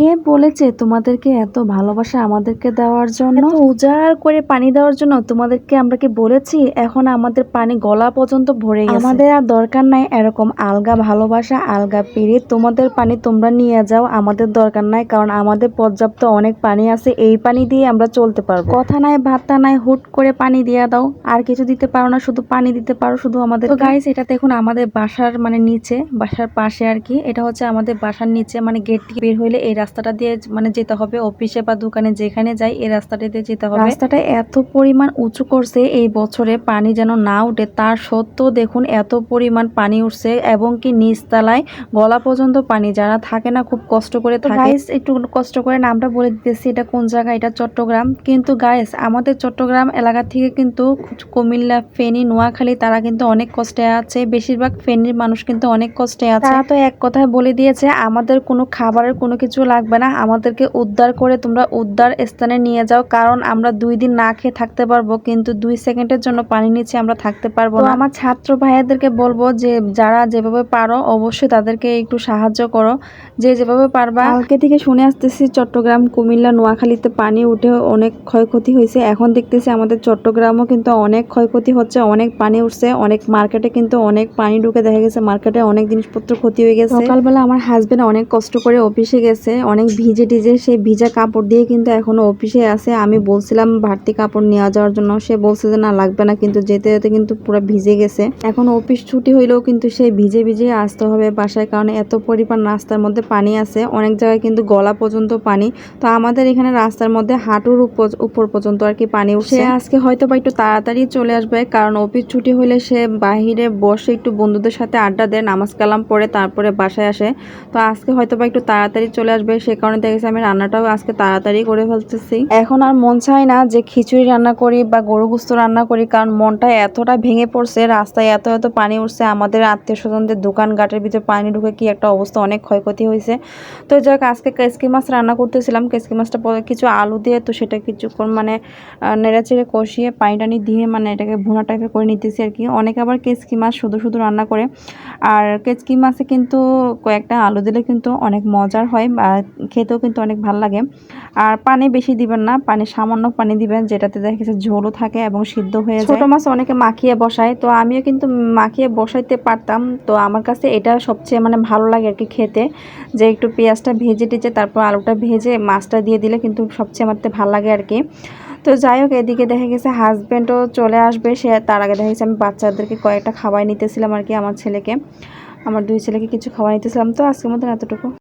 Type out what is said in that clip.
কে বলেছে তোমাদেরকে এত ভালোবাসা আমাদেরকে দেওয়ার জন্য? উজাড় করে পানি দেওয়ার জন্য তোমাদেরকে আমরা কি বলেছি? এখন আমাদের পানি গলা পর্যন্ত ভরে গেছে। আমাদের আর দরকার নাই এরকম আলগা ভালোবাসা আলগা পেরে তোমাদের পানি তোমরা নিয়ে যাও আমাদের দরকার নাই কারণ আমাদের পর্যাপ্ত অনেক পানি আছে এই পানি দিয়ে আমরা চলতে পারব। কথা নাই ভাতটা নাই হুট করে পানি দিয়ে দাও। আর কিছু দিতে পারো না শুধু পানি দিতে পারো শুধু আমাদের গাইস এটা দেখুন আমাদের বাসার মানে নিচে বাসার পাশে আর কি। এটা হচ্ছে আমাদের বাসার নিচে মানে গেট থেকে বের হইলে এই রাস্তাটা দিয়ে মানে যেতে হবে অফিসে বা দোকানে যেখানে যাই এই রাস্তাটা দিয়ে যেতে হবে। রাস্তাটা এত পরিমাণ উঁচু করছে এই বছরে পানি যেন না উঠে। তার সত্ত্বেও দেখুন এত পরিমাণ পানি উঠছে এবং কি নিচতলায় গলা পর্যন্ত পানি। যারা থাকে না খুব কষ্ট করে গাইস একটু কষ্ট করে নামটা বলে দিতেছি এটা কোন জায়গা? এটা চট্টগ্রাম। কিন্তু গাইস আমাদের চট্টগ্রাম এলাকা থেকে কিন্তু কুমিল্লা ফেনী নোয়াখালী তারা কিন্তু অনেক কষ্টে আছে। বেশিরভাগ ফেনীর মানুষ কিন্তু অনেক কষ্টে আছে। তারা তো এক কথায় বলে দিয়েছে আমাদের কোনো খাবারের কোনো কিছু লাগবে না। আমাদেরকে উদ্ধার করে তোমরা উদ্ধার স্থানে নিয়ে যাও। কারণ আমরা দুই দিন না খেয়ে থাকতে পারব কিন্তু দুই সেকেন্ডের জন্য পানি নিচে আমরা থাকতে পারব না। আমার ছাত্র ভাইয়াদেরকে বলব যে যারা যেভাবে পারো অবশ্যই তাদেরকে একটু সাহায্য করো। যে যেভাবে পারবা কালকে থেকে শুনে আসতেছি চট্টগ্রাম কুমিল্লা নোয়াখালীতে পানি উঠে অনেক ক্ষয়ক্ষতি হয়েছে। এখন দেখতেছি আমাদের চট্টগ্রামও কিন্তু অনেক ক্ষয়ক্ষতি হচ্ছে অনেক পানি উঠছে অনেক মার্কেটে কিন্তু অনেক পানি ঢুকে দেখা গেছে। মার্কেটে অনেক জিনিসপত্র ক্ষতি হয়ে গেছে। সকালবেলা আমার হাজবেন্ড অনেক কষ্ট করে অফিসে গেছে। অনেক ভিজে টিজে সেই ভিজা কাপড় দিয়ে কিন্তু এখনও অফিসে আছে। আমি বলছিলাম, ভারতী কাপড় নিয়ে যাওয়ার জন্য। সে বলছে যে, না, লাগবে না। কিন্তু যেতে যেতে কিন্তু পুরো ভিজে গেছে। এখন অফিস ছুটি হইলেও কিন্তু সেই ভিজে ভিজে আসতে হবে বাসায়, কারণ এত পরিমাণ রাস্তার মধ্যে পানি আছে। অনেক জায়গায় কিন্তু গলা পর্যন্ত পানি। তো আমাদের এখানে রাস্তার মধ্যে হাঁটুর উপর পর্যন্ত আর কি পানি উঠছে। আজকে হয়তো বা একটু তাড়াতাড়ি চলে আসবে, কারণ অফিস ছুটি হলে সে বাহিরে বসে একটু বন্ধুদের সাথে আড্ডা দেয়, নামাজ কালাম পড়ে তারপরে বাসায় আসে। তো আজকে হয়তো বা একটু তাড়াতাড়ি চলে আসবে। সে কারণে দেখেছি আমি রান্নাটাও আজকে তাড়াতাড়ি করে ফেলতেছি। এখন আর মন চায় না যে খিচুড়ি রান্না করি বা গরু গুস্ত রান্না করি, কারণ মনটা এতটা ভেঙে পড়ছে, রাস্তায় এত এত পানি উঠছে, আমাদের আত্মীয় স্বজনদের দোকান ঘাটের ভিতরে পানি ঢুকে কি একটা অবস্থা, অনেক ক্ষয়ক্ষতি হয়েছে। তো যাক আজকে কেসকি মাছ রান্না করতেছিলাম, কেসকি মাছটা কিছু আলু দিয়ে তো সেটা কিছুক্ষণ মানে নেড়ে চেড়ে কষিয়ে পানি টানি দিয়ে মানে এটাকে ভুনা টাইপের করে নিতেছি আর কি। অনেকে আবার কেসকি মাছ শুধু শুধু রান্না করে। আর কেচকি মাছে কিন্তু কয়েকটা আলু দিলে কিন্তু অনেক মজার হয়, বা খেতেও কিন্তু অনেক ভালো লাগে। আর পানি বেশি দিবেন না, পানি সামান্য পানি দিবেন, যেটাতে দেখা গেছে ঝোলও থাকে এবং সিদ্ধ হয়ে যায়। ছোটো মাছ অনেকে মাখিয়ে বসায়, তো আমিও কিন্তু মাখিয়ে বসাইতে পারতাম। তো আমার কাছে এটা সবচেয়ে মানে ভালো লাগে আর কি খেতে, যে একটু পেঁয়াজটা ভেজে টেজে তারপর আলুটা ভেজে মাছটা দিয়ে দিলে কিন্তু সবচেয়ে আমার ভালো লাগে আর কি। তো যাই হোক, এদিকে দেখা গেছে হাজব্যান্ডও চলে আসবে, সে তার আগে দেখা গেছে আমি বাচ্চাদেরকে কয়েকটা খাবার নিতেছিলাম আর কি আমার ছেলেকে, আমার দুই ছেলেকে কিছু খাবার নিতেছিলাম। তো আজকের মতন এতটুকু।